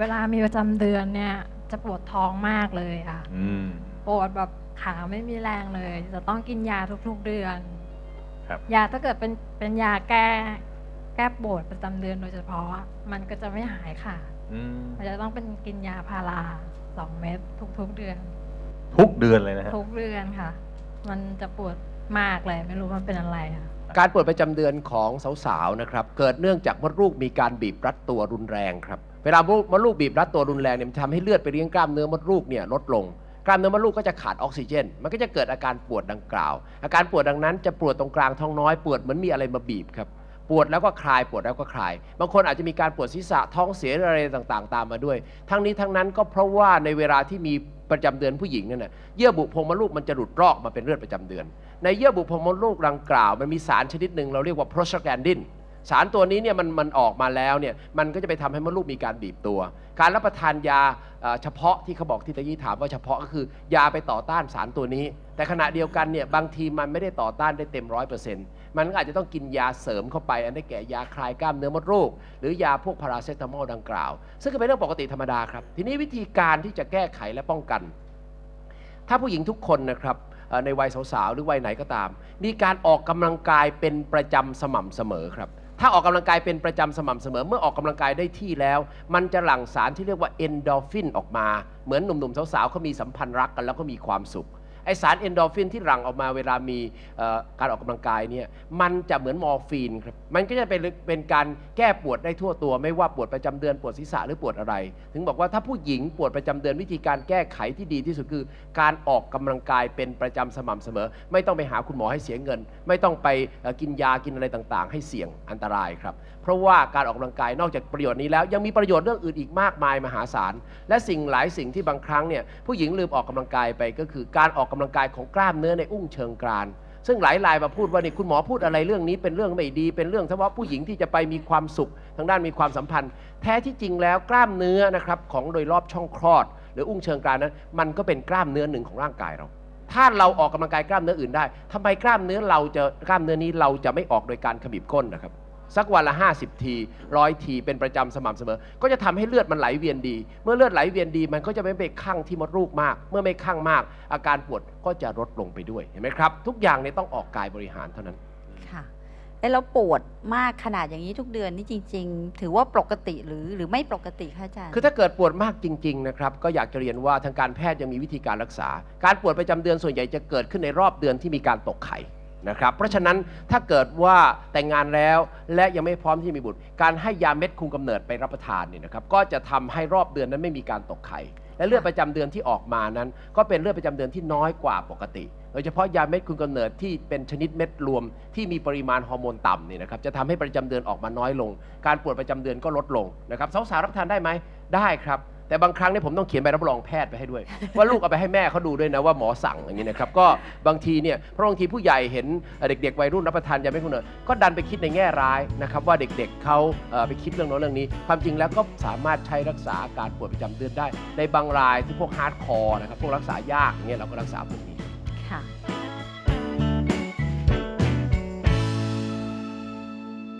เวลามีประจำเดือนเนี่ยจะปวดท้องมากเลยค่ะ อืม ปวดแบบขาไม่มีแรงเลย จะต้องกินยาทุกๆเดือนครับ ยาถ้าเกิดเป็นเป็นยาแก้แก้ปวดประจำเดือนโดยเฉพาะมันก็จะไม่หายค่ะ อืมมันจะต้องเป็นกินยาพาราสองเม็ดทุกๆเดือน ทุกเดือนเลยนะฮะทุกเดือนค่ะ มันจะปวดมากเลย ไม่รู้มันเป็นอะไรค่ะ การปวดประจำเดือนของสาวๆนะครับ เกิดเนื่องจากมดลูกมีการบีบรัดตัวรุนแรงครับ เวลามดลูกบีบรัดตัวรุนแรงเนี่ยมันทำให้เลือดไปเลี้ยงกล้ามเนื้อมดลูกเนี่ยลดลง กล้ามเนื้อมดลูกก็จะขาดออกซิเจน มันก็จะเกิดอาการปวดดังกล่าว อาการปวดดังนั้นจะปวดตรงกลางท้องน้อยปวดเหมือนมีอะไรมาบีบครับปวดแล้วก็คลายปวดแล้วก็คลาย บางคนอาจจะมีการปวดศีรษะท้องเสียอะไรต่างๆ ตามมาด้วย ทั้งนี้ทั้งนั้นก็เพราะว่าในเวลาที่มีประจำเดือนผู้หญิงนั่นน่ะเยื่อบุโพรงมดลูกมันจะหลุดรอกมาเป็นเลือดประจำเดือน ในเยื่อบุโพรงมดลูกดังกล่าว มันมีสารชนิดหนึ่งเราเรียกว่าโปรสแกนดิน สารตัวนี้เนี่ยมันมันออกมาแล้วเนี่ยมันก็จะไปทำให้มดลูกมีการบีบตัว การรับประทานยาเฉพาะที่เขาบอกที่ตะกี้ถามว่าเฉพาะก็คือยาไปต่อต้านสารตัวนี้ แต่ขณะเดียวกันเนี่ยบางทีมันไม่ได้ต่อต้านได้เต็มร้อยเปอร์เซ็นต์มันก็อาจจะต้องกินยาเสริมเข้าไปอันได้แก่ยาคลายกล้ามเนื้อมดลูก หรือยาพวกพาราเซตามอลดังกล่าว ซึ่งก็เป็นเรื่องปกติธรรมดาครับ ทีนี้วิธีการที่จะแก้ไขและป้องกัน ถ้าผู้หญิงทุกคนนะครับในวัยสาวๆหรือวัยไหนก็ตาม มีการออกกำลังกายเป็นประจำสม่ำเสมอครับ ถ้าออกกำลังกายเป็นประจำสม่ำเสมอ เมื่อออกกำลังกายได้ที่แล้ว มันจะหลั่งสารที่เรียกว่าเอนโดรฟินออกมา เหมือนหนุ่มๆสาวๆเขามีสัมพันธ์รักกันแล้วก็มีความสุข ไอสารเอนโดฟินที่หลั่งออกมาเวลามีการออกกำลังกายเนี่ยมันจะเหมือนมอร์ฟีนครับมันก็จะเป็นเป็นการแก้ปวดได้ทั่วตัว ไม่ว่าปวดประจำเดือนปวดศีรษะหรือปวดอะไร ถึงบอกว่าถ้าผู้หญิงปวดประจำเดือนวิธีการแก้ไขที่ดีที่สุดคือ การออกกำลังกายเป็นประจำสม่ำเสมอ ไม่ต้องไปหาคุณหมอให้เสียเงิน ไม่ต้องไปกินยากินอะไรต่างๆ ให้เสี่ยงอันตรายครับเพราะว่าการออกกำลังกายนอกจากประโยชน์นี้แล้ว ยังมีประโยชน์เรื่องอื่นอีกมากมายมหาศาลและสิ่งหลายสิ่งที่บางครั้งเนี่ยผู้หญิงลืมออกกำลังกายไปก็คือการออกกำลังกายของกล้ามเนื้อในอุ้งเชิงกรานซึ่งหลายรายมาพูดว่านี่คุณหมอพูดอะไรเรื่องนี้เป็นเรื่องไม่ดี เป็นเรื่องเฉพาะผู้หญิงที่จะไปมีความสุข ทางด้านมีความสัมพันธ์ แท้ที่จริงแล้วกล้ามเนื้อนะครับของโดยรอบช่องคลอด หรืออุ้งเชิงกรานนั้น มันก็เป็นกล้ามเนื้อหนึ่งของร่างกายเรา ถ้าเราออกกำลังกายกล้ามเนื้ออื่นได้ทำไมกล้ามเนื้อเราจะกล้ามเนื้อนี้เราจะไม่ออกโดยการขมิบก้นนะครับ สักวันละ 50 ทีร้อยทีเป็นประจำสม่ำเสมอ ก็จะทำให้เลือดมันไหลเวียนดี เมื่อเลือดไหลเวียนดี มันก็จะไม่ไปข้างที่มดลูกมาก เมื่อไม่ข้างมาก อาการปวดก็จะลดลงไปด้วยเห็นไหมครับ ทุกอย่างเนี่ยต้องออกกายบริหารเท่านั้นค่ะแล้วเราปวดมากขนาดอย่างนี้ทุกเดือนนี่จริง ๆ ถือว่าปกติหรือหรือไม่ปกติคะอาจารย์ คือถ้าเกิดปวดมากจริงๆนะครับก็อยากจะเรียนว่าทางการแพทย์ยังมีวิธีการรักษา การปวดประจำเดือนส่วนใหญ่จะเกิดขึ้นในรอบเดือนที่มีการตกไข่ นะครับ เพราะฉะนั้นถ้าเกิดว่าแต่งงานแล้วและยังไม่พร้อมที่มีบุตร การให้ยาเม็ดคุมกำเนิดไปรับประทานเนี่ยนะครับก็จะทำให้รอบเดือนนั้นไม่มีการตกไข่และเลือดประจำเดือนที่ออกมานั้น ก็เป็นเลือดประจำเดือนที่น้อยกว่าปกติ โดยเฉพาะยาเม็ดคุมกำเนิดที่เป็นชนิดเม็ดรวมที่มีปริมาณฮอร์โมนต่ำเนี่ยนะครับจะทำให้ประจำเดือนออกมาน้อยลง การปวดประจำเดือนก็ลดลงนะครับสาวๆรับทานได้ไหมได้ครับ แต่บางครั้งเนี่ยผมต้องเขียนใบรับรองแพทย์ไปให้ด้วย ว่าลูกเอาไปให้แม่เขาดูด้วยนะว่าหมอสั่งอย่างนี้นะครับก็บางทีเนี่ยเพราะบางทีผู้ใหญ่เห็นเด็กๆวัยรุ่นรับประทานยาเม็ดคุมกำเนิดก็ดันไปคิดในแง่ร้ายนะครับว่าเด็กๆเขาเอ่อไปคิดเรื่องโน้นเรื่องนี้ ความจริงแล้วก็สามารถใช้รักษาอาการปวดประจำเดือนได้ ในบางรายที่พวกฮาร์ดคอร์นะครับพวกรักษายากอย่างเงี้ยเราก็รักษาพวกนี้